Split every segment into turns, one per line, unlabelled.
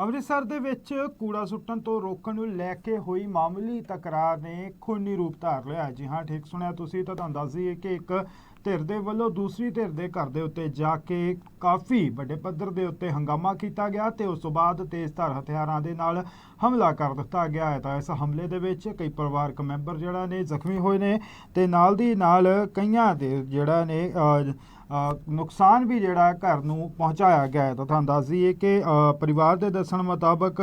ਅੰਮ੍ਰਿਤਸਰ ਦੇ ਵਿੱਚ ਕੂੜਾ ਸੁੱਟਣ ਤੋਂ ਰੋਕਣ ਨੂੰ ਲੈ ਕੇ ਹੋਈ ਮਾਮੂਲੀ ਤਕਰਾਰ ਨੇ ਖੂਨੀ ਰੂਪ ਧਾਰ ਲਿਆ ਜੀ ਹਾਂ, ਠੀਕ ਸੁਣਿਆ ਤੁਸੀਂ, ਤਾਂ ਤੁਹਾਨੂੰ ਦੱਸ ਦਈਏ ਕਿ ਇੱਕ ਧਿਰ ਦੇ ਵੱਲੋਂ ਦੂਸਰੀ ਧਿਰ ਦੇ ਘਰ ਦੇ ਉੱਤੇ ਜਾ ਕੇ ਕਾਫੀ ਵੱਡੇ ਪੱਧਰ ਦੇ ਉੱਤੇ ਹੰਗਾਮਾ ਕੀਤਾ ਗਿਆ ਤੇ ਉਸ ਤੋਂ ਬਾਅਦ ਤੇਜ਼ਧਾਰ ਹਥਿਆਰਾਂ ਦੇ ਨਾਲ ਹਮਲਾ ਕਰ ਦਿੱਤਾ ਗਿਆ ਹੈ। ਤਾਂ ਇਸ ਹਮਲੇ ਦੇ ਵਿੱਚ ਕਈ ਪਰਿਵਾਰਕ ਮੈਂਬਰ ਜਿਹੜਾ ਨੇ ਜ਼ਖਮੀ ਹੋਏ ਨੇ ਤੇ ਨਾਲ ਦੀ ਨਾਲ ਕਈਆਂ ਦੇ ਜਿਹੜਾ ਨੇ ਨੁਕਸਾਨ ਵੀ ਜਿਹੜਾ ਘਰ ਨੂੰ ਪਹੁੰਚਾਇਆ ਗਿਆ ਹੈ। ਤਾਂ ਤੁਹਾਨੂੰ ਦੱਸ ਦਈਏ ਕਿ ਪਰਿਵਾਰ ਦੇ ਦੱਸਣ ਮੁਤਾਬਕ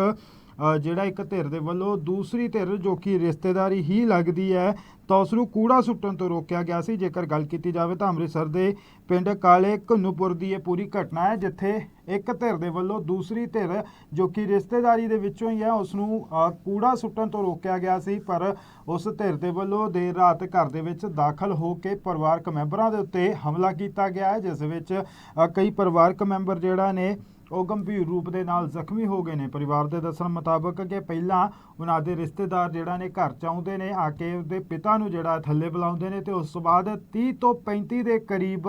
ਜਿਹੜਾ ਇੱਕ ਧਿਰ ਦੇ ਵੱਲੋਂ ਦੂਸਰੀ ਧਿਰ ਜੋ ਕਿ ਰਿਸ਼ਤੇਦਾਰੀ ਹੀ ਲੱਗਦੀ ਹੈ, ਤਾਂ ਉਸ ਨੂੰ ਕੂੜਾ ਸੁੱਟਣ ਤੋਂ ਰੋਕਿਆ ਗਿਆ ਸੀ। ਜੇਕਰ ਗੱਲ ਕੀਤੀ ਜਾਵੇ ਤਾਂ ਅੰਮ੍ਰਿਤਸਰ ਦੇ ਪਿੰਡ ਕਾਲੇ ਘਨੂਪੁਰ ਦੀ ਇਹ ਪੂਰੀ ਘਟਨਾ ਹੈ, ਜਿੱਥੇ ਇੱਕ ਧਿਰ ਦੇ ਵੱਲੋਂ ਦੂਸਰੀ ਧਿਰ ਜੋ ਕਿ ਰਿਸ਼ਤੇਦਾਰੀ ਦੇ ਵਿੱਚੋਂ ਹੀ ਹੈ, ਉਸ ਨੂੰ ਕੂੜਾ ਸੁੱਟਣ ਤੋਂ ਰੋਕਿਆ ਗਿਆ ਸੀ। ਪਰ ਉਸ ਧਿਰ ਦੇ ਵੱਲੋਂ ਦੇਰ ਰਾਤ ਘਰ ਦੇ ਵਿੱਚ ਦਾਖਲ ਹੋ ਕੇ ਪਰਿਵਾਰਕ ਮੈਂਬਰਾਂ ਦੇ ਉੱਤੇ ਹਮਲਾ ਕੀਤਾ ਗਿਆ ਹੈ, ਜਿਸ ਵਿੱਚ ਕਈ ਪਰਿਵਾਰਕ ਮੈਂਬਰ ਜਿਹੜਾ ਨੇ ਉਹ ਗੰਭੀਰ ਰੂਪ ਦੇ ਨਾਲ ਜ਼ਖਮੀ ਹੋ ਗਏ ਨੇ। ਪਰਿਵਾਰ ਦੇ ਦੱਸਣ ਮੁਤਾਬਕ ਕਿ ਪਹਿਲਾਂ ਉਹਨਾਂ ਦੇ ਰਿਸ਼ਤੇਦਾਰ ਜਿਹੜਾ ਨੇ ਘਰ ਚ ਆਉਂਦੇ ਨੇ, ਆ ਕੇ ਉਹਦੇ ਪਿਤਾ ਨੂੰ ਜਿਹੜਾ ਥੱਲੇ ਬੁਲਾਉਂਦੇ ਨੇ ਤੇ ਉਸ ਤੋਂ ਬਾਅਦ 30 ਤੋਂ 35 ਦੇ ਕਰੀਬ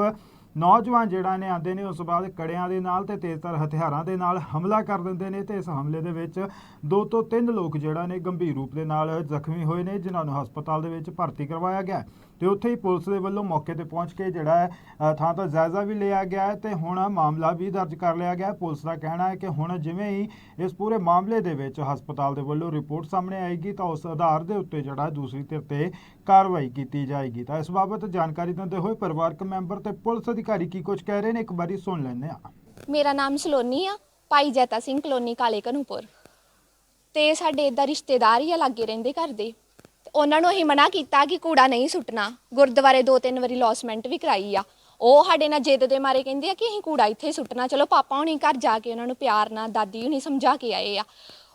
ਨੌਜਵਾਨ ਜਿਹੜਾ ਨੇ ਆਉਂਦੇ ਨੇ, ਉਸ ਤੋਂ ਬਾਅਦ ਕੜਿਆਂ ਦੇ ਨਾਲ ਤੇ ਤੇਜ਼ਧਾਰ ਹਥਿਆਰਾਂ ਦੇ ਨਾਲ ਹਮਲਾ ਕਰ ਦਿੰਦੇ ਨੇ ਤੇ ਇਸ ਹਮਲੇ ਦੇ ਵਿੱਚ ਦੋ ਤੋਂ ਤਿੰਨ ਲੋਕ ਜਿਹੜਾ ਨੇ ਗੰਭੀਰ ਰੂਪ ਦੇ ਨਾਲ ਜ਼ਖਮੀ ਹੋਏ ਨੇ, ਜਿਨ੍ਹਾਂ ਨੂੰ ਹਸਪਤਾਲ ਦੇ ਵਿੱਚ ਭਰਤੀ ਕਰਵਾਇਆ ਗਿਆ। ਤੇ ਉੱਥੇ ਹੀ ਪੁਲਿਸ ਦੇ ਵੱਲੋਂ ਮੌਕੇ ਤੇ ਪਹੁੰਚ ਕੇ ਜਿਹੜਾ ਹੈ ਥਾਂ ਤੋਂ ਜਾਇਜ਼ਾ ਵੀ ਲਿਆ ਗਿਆ ਹੈ ਤੇ ਹੁਣ ਮਾਮਲਾ ਵੀ ਦਰਜ ਕਰ ਲਿਆ ਗਿਆ ਹੈ। ਪੁਲਿਸ ਦਾ ਕਹਿਣਾ ਹੈ ਕਿ ਹੁਣ ਜਿਵੇਂ ਹੀ ਇਸ ਪੂਰੇ ਮਾਮਲੇ ਦੇ ਵਿੱਚ ਹਸਪਤਾਲ ਦੇ ਵੱਲੋਂ ਰਿਪੋਰਟ ਸਾਹਮਣੇ ਆਏਗੀ ਤਾਂ ਉਸ ਆਧਾਰ ਦੇ ਉੱਤੇ ਜਿਹੜਾ ਦੂਸਰੀ ਧਿਰ ਤੇ ਕਾਰਵਾਈ ਕੀਤੀ ਜਾਏਗੀ। ਤਾਂ ਇਸ ਬਾਬਤ ਜਾਣਕਾਰੀ ਦਿੰਦੇ ਹੋਏ ਪਰਿਵਾਰਕ ਮੈਂਬਰ ਤੇ ਪੁਲਿਸ ਅਧਿਕਾਰੀ ਕੀ ਕੁਝ ਕਹਿ ਰਹੇ ਨੇ, ਇੱਕ ਵਾਰੀ ਸੁਣ ਲੈਂਦੇ ਹਾਂ।
ਮੇਰਾ ਨਾਮ ਸਲੋਨੀ ਆ, ਭਾਈ ਜੈਤਾ ਸਿੰਘ, ਕਲੋਨੀ ਕਾਲੇ ਕਨੂਪੁਰ ਤੇ ਸਾਡੇ ਇਦਾਂ ਰਿਸ਼ਤੇਦਾਰ ਹੀ ਆ, ਲਾਗੇ ਰਹਿੰਦੇ ਘਰ ਦੇ। ਤੇ ਉਹਨਾਂ ਨੂੰ ਅਸੀਂ ਮਨਾ ਕੀਤਾ ਕਿ ਕੂੜਾ ਨਹੀਂ ਸੁੱਟਣਾ। ਗੁਰਦੁਆਰੇ ਦੋ ਤਿੰਨ ਵਾਰੀ ਲੌਸਮੈਂਟ ਵੀ ਕਰਾਈ ਆ। ਉਹ ਸਾਡੇ ਨਾਲ ਜਿੱਦ ਦੇ ਮਾਰੇ ਕਹਿੰਦੇ ਆ ਕਿ ਅਸੀਂ ਕੂੜਾ ਇੱਥੇ ਸੁੱਟਣਾ। ਚਲੋ ਪਾਪਾ ਹੁਣੀ ਘਰ ਜਾ ਕੇ ਉਹਨਾਂ ਨੂੰ ਪਿਆਰ ਨਾਲ, ਦਾਦੀ ਹੁਣੀ ਸਮਝਾ ਕੇ ਆਏ ਆ।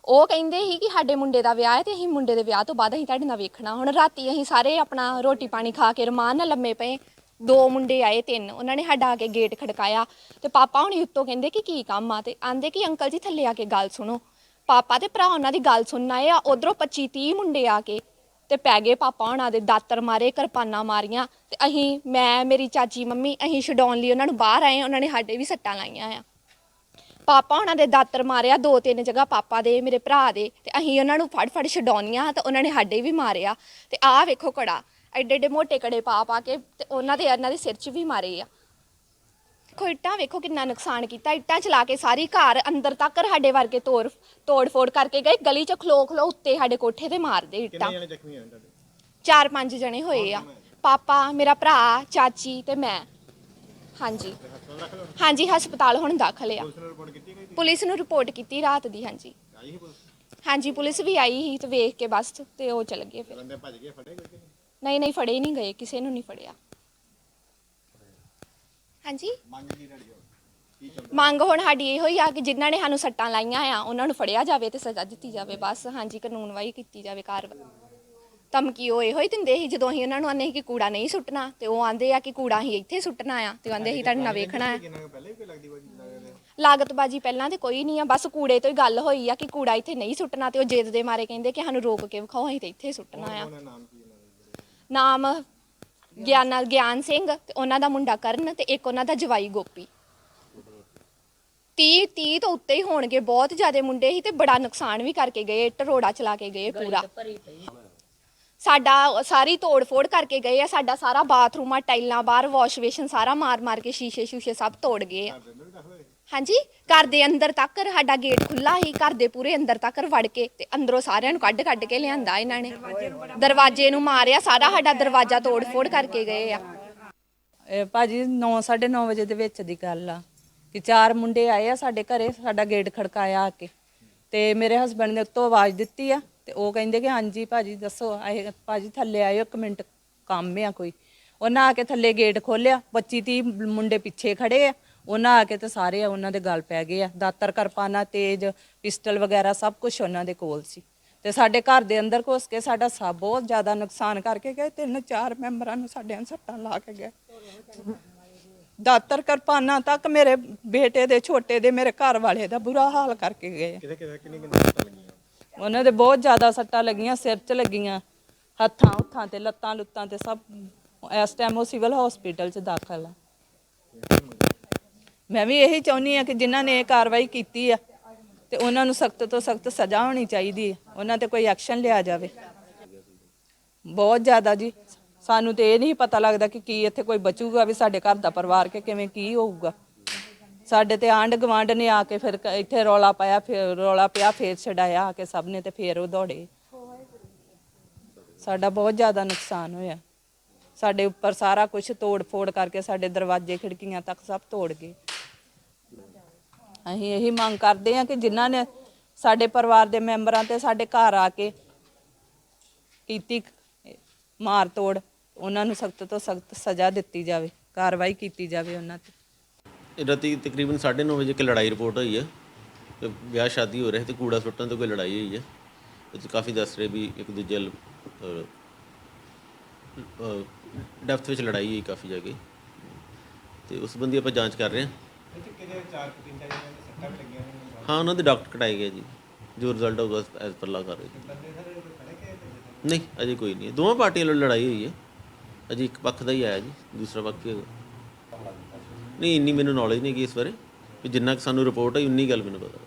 ਉਹ ਕਹਿੰਦੇ ਸੀ ਕਿ ਸਾਡੇ ਮੁੰਡੇ ਦਾ ਵਿਆਹ ਹੈ ਤੇ ਅਸੀਂ ਮੁੰਡੇ ਦੇ ਵਿਆਹ ਤੋਂ ਬਾਅਦ ਅਸੀਂ ਤੁਹਾਡੇ ਨਾਲ ਵੇਖਣਾ। ਹੁਣ ਰਾਤੀ ਅਸੀਂ ਸਾਰੇ ਆਪਣਾ ਰੋਟੀ ਪਾਣੀ ਖਾ ਕੇ ਰਮਾਨ ਨਾਲ ਲੰਮੇ ਪਏ। ਦੋ ਮੁੰਡੇ ਆਏ, ਤਿੰਨ। ਉਹਨਾਂ ਨੇ ਸਾਡਾ ਆ ਕੇ ਗੇਟ ਖੜਕਾਇਆ। ਤੇ ਪਾਪਾ ਹੁਣੀ ਉੱਤੋਂ ਕਹਿੰਦੇ ਕਿ ਕੀ ਕੰਮ ਆ? ਤੇ ਆਂਦੇ ਕਿ ਅੰਕਲ ਜੀ ਥੱਲੇ ਆ ਕੇ ਗੱਲ ਸੁਣੋ। ਪਾਪਾ ਤੇ ਭਰਾ ਉਹਨਾਂ ਦੀ ਗੱਲ ਸੁਣਨਾ ਆਏ ਆ। ਉਧਰੋਂ 25 30 ਮੁੰਡੇ ਆ ਕੇ ਤੇ ਪੈ ਗਏ ਪਾਪਾ ਉਹਨਾਂ ਦੇ ਦਾਤਰ ਮਾਰੇ, ਕਿਰਪਾਨਾਂ ਮਾਰੀਆਂ ਤੇ ਅਸੀਂ ਮੈਂ, ਮੇਰੀ ਚਾਚੀ, ਮੰਮੀ ਅਸੀਂ ਛਡਾਉਣ ਲਈ ਉਹਨਾਂ ਨੂੰ ਬਾਹਰ ਆਏ ਉਹਨਾਂ ਨੇ ਸਾਡੇ ਵੀ ਸੱਟਾਂ ਲਾਈਆਂ ਆ। ਪਾਪਾ ਉਹਨਾਂ ਦੇ ਦਾਤਰ ਮਾਰਿਆ, ਦੋ ਤਿੰਨ ਜਗ੍ਹਾ ਪਾਪਾ ਦੇ, ਮੇਰੇ ਭਰਾ ਦੇ ਤੇ ਅਸੀਂ ਉਹਨਾਂ ਨੂੰ ਫੜ ਫੜ ਛਡਾਉਣੀਆਂ ਤਾਂ ਉਹਨਾਂ ਨੇ ਸਾਡੇ ਵੀ ਮਾਰਿਆ ਤੇ ਆਹ ਵੇਖੋ ਕੜਾ ਐਡੇ ਐਡੇ ਮੋਟੇ ਕੜੇ ਪਾ ਪਾ ਕੇ ਤੇ ਉਹਨਾਂ ਦੇ, ਇਹਨਾਂ ਦੇ ਸਿਰ 'ਚ ਵੀ ਮਾਰੇ ਆ। ਦੇਖੋ ਇੱਟਾਂ ਵੇਖੋ ਕਿੰਨਾ ਨੁਕਸਾਨ ਕੀਤਾ। ਇੱਟਾਂ ਚਲਾ ਕੇ ਸਾਰੀ ਘਰ ਅੰਦਰ ਤੱਕ ਸਾਡੇ ਵਰਗੇ ਤੋੜ ਤੋੜ ਫੋੜ ਕਰਕੇ ਗਏ। ਗਲੀ 'ਚ ਖਲੋ ਖਲੋ ਉੱਤੇ ਸਾਡੇ ਕੋਠੇ ਤੇ ਮਾਰਦੇ ਇੱਟਾਂ।
ਕਿੰਨੇ ਜਣੇ ਜ਼ਖਮੀ ਹੋਏ ਤੁਹਾਡੇ?
ਚਾਰ ਪੰਜ ਜਣੇ ਹੋਏ ਆ। ਪਾਪਾ ਮੇਰਾ ਭਰਾ ਚਾਚੀ ਤੇ ਮੈਂ। ਹਾਂਜੀ। ਹਾਂਜੀ ਹਸਪਤਾਲ ਹੁਣ ਦਾਖਲ ਆ।
ਪੁਲਿਸ ਨੂੰ ਰਿਪੋਰਟ ਕੀਤੀ ਗਈ
ਪੁਲਿਸ ਨੂੰ ਰਿਪੋਰਟ ਕੀਤੀ ਰਾਤ ਦੀ ਹਾਂਜੀ।
ਆਈ ਸੀ ਪੁਲਿਸ?
ਹਾਂਜੀ ਪੁਲਿਸ ਵੀ ਆਈ ਸੀ ਤੇ ਵੇਖ ਕੇ ਬਸ ਤੇ ਉਹ ਚਲ ਗਏ ਫਿਰ।
ਬੰਦੇ ਭੱਜ ਗਏ ਫੜੇ ਗਏ ਕਿ ਨਹੀਂ?
ਨਹੀਂ ਨਹੀਂ ਫੜੇ ਨਹੀਂ ਗਏ ਕਿਸੇ ਨੂੰ ਨਹੀਂ ਫੜਿਆ। ਹਾਂਜੀ?
ਮੰਗ
ਹੁਣ? ਸਾਡੀ ਇਹੋ ਹੀ ਆ ਕਿ ਜਿਨ੍ਹਾਂ ਨੇ ਸਾਨੂੰ ਸੱਟਾਂ ਲਾਈਆਂ ਆ ਉਹਨਾਂ ਨੂੰ ਫੜਿਆ ਜਾਵੇ ਤੇ ਸਜ਼ਾ ਦਿੱਤੀ ਜਾਵੇ ਬਸ ਹਾਂਜੀ ਕਾਨੂੰਨਵਾਈ ਕੀਤੀ ਜਾਵੇ ਕਾਰਵਾਈ ਧਮਕੀ ਉਹ ਇਹੋ ਹੀ ਦਿੰਦੇ ਸੀ ਜਦੋਂ ਅਸੀਂ ਉਹਨਾਂ ਨੂੰ ਆਨੇ ਕਿ ਕੂੜਾ ਨਹੀਂ ਸੁੱਟਣਾ ਤੇ ਉਹ ਆਂਦੇ ਆ ਕਿ ਕੂੜਾ ਅਸੀਂ ਇੱਥੇ ਸੁੱਟਣਾ ਆ ਤੇ ਆਂਦੇ ਅਸੀਂ ਤੁਹਾਡੇ ਨਾਲ ਵੇਖਣਾ ਆ।
ਲੱਗਦੀ ਬਾਜੀ
ਲਾਗਤਬਾਜੀ ਪਹਿਲਾਂ ਤੇ ਕੋਈ ਨਹੀਂ ਆ ਬਸ ਕੂੜੇ ਤੋਂ ਹੀ ਗੱਲ ਹੋਈ ਆ ਕਿ ਕੂੜਾ ਇੱਥੇ ਨਹੀਂ ਸੁੱਟਣਾ ਤੇ ਉਹ ਜਿੱਦ ਦੇ ਮਾਰੇ ਕਹਿੰਦੇ ਕਿ ਸਾਨੂੰ ਰੋਕ ਕੇ ਵਿਖਾਓ ਅਸੀਂ ਤੇ ਇੱਥੇ ਸੁੱਟਣਾ ਆ।
ਨਾਮ
ਗਿਆਨ ਗਿਆਨ ਸਿੰਘ ਤੇ ਉਹਨਾਂ ਦਾ ਮੁੰਡਾ ਕਰਨ ਤੇ ਇੱਕ ਉਹਨਾਂ ਦਾ ਜਵਾਈ ਗੋਪੀ। 30 30 ਤੋਂ ਉੱਤੇ ਹੀ ਹੋਣਗੇ ਬਹੁਤ ਜ਼ਿਆਦੇ ਮੁੰਡੇ ਸੀ ਤੇ ਬੜਾ ਨੁਕਸਾਨ ਵੀ ਕਰਕੇ ਗਏ ਇੱਟ ਰੋੜਾ ਚਲਾ ਕੇ ਗਏ ਪੂਰਾ। ਸਾਡਾ ਸਾਰੀ ਤੋੜ ਫੋੜ ਕਰਕੇ ਗਏ ਆ ਸਾਡਾ ਸਾਰਾ ਬਾਥਰੂਮ ਆ ਟਾਈਲਾਂ ਬਾਹਰ ਵਾਸ਼ ਬੇਸ਼ਨ ਸਾਰਾ ਮਾਰ ਮਾਰ ਕੇ ਸ਼ੀਸ਼ੇ ਸ਼ੂਸ਼ੇ ਸਭ ਤੋੜ ਗਏ ਆ। ਹਾਂਜੀ, ਘਰ ਦੇ ਅੰਦਰ ਤੱਕ ਸਾਡਾ ਗੇਟ ਖੁੱਲਾ ਸੀ, ਘਰ ਦੇ ਪੂਰੇ ਅੰਦਰ ਤੱਕ ਵੜ ਕੇ ਤੇ ਅੰਦਰੋਂ ਸਾਰਿਆਂ ਨੂੰ ਕੱਢ ਕੱਢ ਕੇ ਲਿਆਂਦਾ ਇਹਨਾਂ ਨੇ। ਦਰਵਾਜ਼ੇ ਨੂੰ ਮਾਰਿਆ, ਸਾਰਾ ਸਾਡਾ ਦਰਵਾਜ਼ਾ ਤੋੜ ਫੋੜ ਕਰਕੇ ਗਏ ਆ।
ਇਹ ਭਾਜੀ 9:30 ਵਜੇ ਦੇ ਵਿੱਚ ਦੀ ਗੱਲ ਆ ਕਿ ਚਾਰ ਮੁੰਡੇ ਆਏ ਆ ਸਾਡੇ ਘਰੇ, ਸਾਡਾ ਗੇਟ ਖੜਕਾਇਆ ਆ ਕੇ। ਤੇ ਮੇਰੇ ਹਸਬੰਡ ਨੇ ਉੱਤੋਂ ਆਵਾਜ਼ ਦਿੱਤੀ ਆ ਤੇ ਉਹ ਕਹਿੰਦੇ ਕਿ ਹਾਂਜੀ ਭਾਜੀ, ਦੱਸੋ, ਆਏ, ਭਾਜੀ ਥੱਲੇ ਆਇਓ ਇੱਕ ਮਿੰਟ, ਕੰਮ ਆ ਕੋਈ। ਉਹਨਾਂ ਆ ਕੇ ਥੱਲੇ ਗੇਟ ਖੋਲਿਆ 25 30 ਮੁੰਡੇ ਪਿੱਛੇ ਖੜੇ ਆ। ਉਹਨਾਂ ਆ ਕੇ ਤੇ ਸਾਰੇ ਉਹਨਾਂ ਦੇ ਗਲ ਪੈ ਗਏ ਆ। ਦਾਤਰ ਕਿਰਪਾਨਾਂ ਤੇਜ ਪਿਸਟਲ ਵਗੈਰਾ ਸਭ ਕੁਝ ਉਹਨਾਂ ਦੇ ਕੋਲ ਸੀ। ਤੇ ਸਾਡੇ ਘਰ ਦੇ ਅੰਦਰ ਘੁਸ ਕੇ ਸਾਡਾ ਸਭ ਬਹੁਤ ਜ਼ਿਆਦਾ ਨੁਕਸਾਨ ਕਰਕੇ ਗਏ। ਤਿੰਨ ਚਾਰ ਮੈਂਬਰਾਂ ਨੂੰ ਸਾਡੇ ਸੱਟਾਂ ਲਾ ਕੇ ਗਏ। ਦਾਤਰ ਕਿਰਪਾਨਾਂ ਤੱਕ ਮੇਰੇ ਬੇਟੇ ਦੇ ਛੋਟੇ ਦੇ ਮੇਰੇ ਘਰ ਵਾਲੇ ਦਾ ਬੁਰਾ ਹਾਲ ਕਰਕੇ ਗਏ
ਕਿਤੇ ਕਿਤੇ ਕਿੰਨੀ ਕਿੰਨੀ ਸੱਟਾਂ ਲੱਗੀਆਂ?
ਉਹਨਾਂ ਦੇ ਬਹੁਤ ਜ਼ਿਆਦਾ ਸੱਟਾਂ ਲੱਗੀਆਂ ਸਿਰ 'ਚ ਲੱਗੀਆਂ ਹੱਥਾਂ ਹੁੱਥਾਂ ਤੇ ਲੱਤਾਂ ਲੁੱਤਾਂ ਤੇ ਸਭ। ਇਸ ਟਾਈਮ ਉਹ ਸਿਵਲ ਹਸਪੀਟਲ 'ਚ ਦਾਖਲ ਆ। ਮੈਂ ਵੀ ਇਹੀ ਚਾਹੁੰਦੀ ਆ ਕਿ ਜਿਨ੍ਹਾਂ ਨੇ ਇਹ ਕਾਰਵਾਈ ਕੀਤੀ ਆ, ਤੇ ਉਹਨਾਂ ਨੂੰ ਸਖਤ ਤੋਂ ਸਖਤ ਸਜ਼ਾ ਹੋਣੀ ਚਾਹੀਦੀ ਹੈ, ਉਹਨਾਂ ਤੇ ਕੋਈ ਐਕਸ਼ਨ ਲਿਆ ਜਾਵੇ। ਬਹੁਤ ਜ਼ਿਆਦਾ ਜੀ, ਸਾਨੂੰ ਤੇ ਇਹ ਨਹੀਂ ਪਤਾ ਲੱਗਦਾ ਕਿ ਕੀ ਇੱਥੇ ਕੋਈ ਬਚੂਗਾ, ਵੀ ਸਾਡੇ ਘਰ ਦਾ ਪਰਿਵਾਰ ਕਿ ਕਿਵੇਂ ਕੀ ਹੋਊਗਾ। ਸਾਡੇ ਤੇ ਆਂਢ ਗਵਾਂਢ ਨੇ ਆ ਕੇ ਫਿਰ ਇੱਥੇ ਰੌਲਾ ਪਾਇਆ, ਫਿਰ ਰੌਲਾ ਪਿਆ, ਫੇਰ ਛਡਾਇਆ ਆ ਕੇ ਸਭ ਨੇ ਤੇ ਫੇਰ ਉਹ ਦੌੜੇ। ਸਾਡਾ ਬਹੁਤ ਜ਼ਿਆਦਾ ਨੁਕਸਾਨ ਹੋਇਆ। ਸਾਡੇ ਉੱਪਰ ਸਾਰਾ ਕੁਝ ਤੋੜ ਫੋੜ ਕਰਕੇ ਸਾਡੇ ਦਰਵਾਜ਼ੇ, ਖਿੜਕੀਆਂ ਤੱਕ ਸਭ ਤੋੜ ਗਏ। ਅਸੀਂ ਇਹੀ ਮੰਗ ਕਰਦੇ ਹਾਂ ਕਿ ਜਿਨ੍ਹਾਂ ਨੇ ਸਾਡੇ ਪਰਿਵਾਰ ਦੇ ਮੈਂਬਰਾਂ ਤੇ ਸਾਡੇ ਘਰ ਆ ਕੇ ਕੀਤੀ ਮਾਰ ਤੋੜ, ਉਹਨਾਂ ਨੂੰ ਸਖਤ ਤੋਂ ਸਖਤ ਸਜ਼ਾ ਦਿੱਤੀ ਜਾਵੇ, ਕਾਰਵਾਈ ਕੀਤੀ ਜਾਵੇ ਉਹਨਾਂ ਤੇ।
ਰਾਤੀ ਤਕਰੀਬਨ 9:30 ਵਜੇ ਇੱਕ ਲੜਾਈ ਰਿਪੋਰਟ ਹੋਈ ਹੈ, ਤੇ ਵਿਆਹ ਸ਼ਾਦੀ ਹੋ ਰਿਹਾ ਤੇ ਕੂੜਾ ਸੁੱਟਣ ਤੋਂ ਕੋਈ ਲੜਾਈ ਹੋਈ ਹੈ, ਇਹ 'ਚ ਕਾਫੀ ਦੱਸ ਰਹੇ ਵੀ ਇੱਕ ਦੂਜੇ ਡੈਫਥ ਵਿੱਚ ਲੜਾਈ ਹੋਈ ਕਾਫੀ ਜਾ ਕੇ। ਤੇ ਉਸ ਸੰਬੰਧੀ ਆਪਾਂ ਜਾਂਚ ਕਰ ਰਹੇ ਹਾਂ।
ਕੁ
ਹਾਂ ਉਹਨਾਂ ਦੇ ਡਾਕਟਰ ਕਟਾਏ ਗਏ ਜੀ। ਜੋ ਰਿਜ਼ਲਟ ਆਊਗਾ ਐਸ ਪਰ ਲਾ ਕਰ ਰਹੇ
ਕੇ
ਨਹੀਂ ਅਜੇ ਕੋਈ ਨਹੀਂ। ਦੋਵਾਂ ਪਾਰਟੀਆਂ ਵੱਲੋਂ ਲੜਾਈ ਹੋਈ ਹੈ। ਅਜੇ ਇੱਕ ਪੱਖ ਦਾ ਹੀ ਆਇਆ ਜੀ ਦੂਸਰਾ ਪੱਖ ਹੈਗਾ ਨਹੀਂ। ਇੰਨੀ ਮੈਨੂੰ ਨੌਲੇਜ ਨਹੀਂ ਹੈਗੀ ਇਸ ਬਾਰੇ। ਵੀ ਜਿੰਨਾ ਕੁ ਸਾਨੂੰ ਰਿਪੋਰਟ ਹੈ ਉਨੀ ਗੱਲ ਮੈਨੂੰ ਪਤਾ